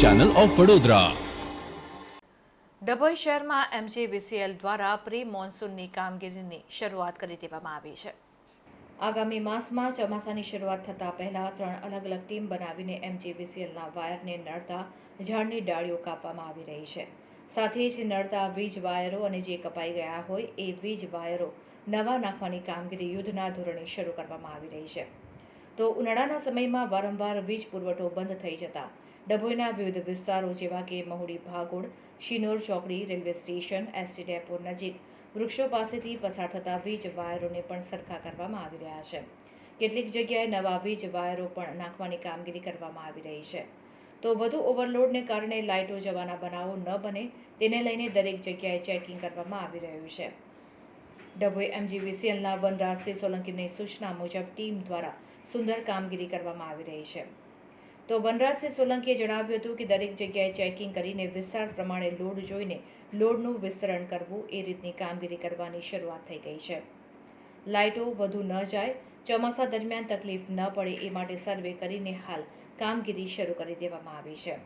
Channel of Vadodara Dabhoi શહેરમાં MGVCL દ્વારા pre મોન્સૂનની કામગીરીની શરૂઆત કરી દેવામાં આવી છે. આગામી માસમાં ચોમાસાની શરૂઆત થતાં પહેલાં ત્રણ અલગ અલગ ટીમ બનાવીને એમજીવીસીએલના વાયરને નડતા ઝાડની ડાળીઓ કાપવામાં આવી રહી છે. સાથે જ નડતા વીજ વાયરો અને જે કપાઈ ગયા હોય એ વીજ વાયરો નવા નાખવાની કામગીરી યુદ્ધના ધોરણે શરૂ કરવામાં આવી રહી છે. તો ઉનાળાના સમયમાં વારંવાર વીજ પુરવઠો બંધ થઈ જતા. ડભોઈના વિવિધ વિસ્તારો જેવા કે મહુડી ભાગોળ, શિનોર ચોકડી, રેલવે સ્ટેશન, એસટી ડેપો નજીક વૃક્ષો પાસેથી પસાર થતા વીજ વાયરોને પણ સરખા કરવામાં આવી રહ્યા છે. કેટલીક જગ્યાએ નવા વીજ વાયરો પણ નાખવાની કામગીરી કરવામાં આવી રહી છે. તો વધુ ઓવરલોડને કારણે લાઇટો જવાના બનાવો ન બને તેને લઈને દરેક જગ્યાએ ચેકિંગ કરવામાં આવી રહ્યું છે. ડભોઈ એમજીવીસીએલના વનરાજસિંહ સોલંકીની સૂચના મુજબ ટીમ દ્વારા સુંદર કામગીરી કરવામાં આવી રહી છે. તો વનરાજસિંહ સોલંકીએ જણાવ્યું હતું કે દરેક જગ્યાએ ચેકિંગ કરીને વિસ્તાર પ્રમાણે લોડ જોઈને લોડનું વિસ્તરણ કરવું એ રીતની કામગીરી કરવાની શરૂઆત થઈ ગઈ છે. લાઇટો વધુ ન જાય, ચોમાસા દરમિયાન તકલીફ ન પડે એ માટે સર્વે કરીને હાલ કામગીરી શરૂ કરી દેવામાં આવી છે.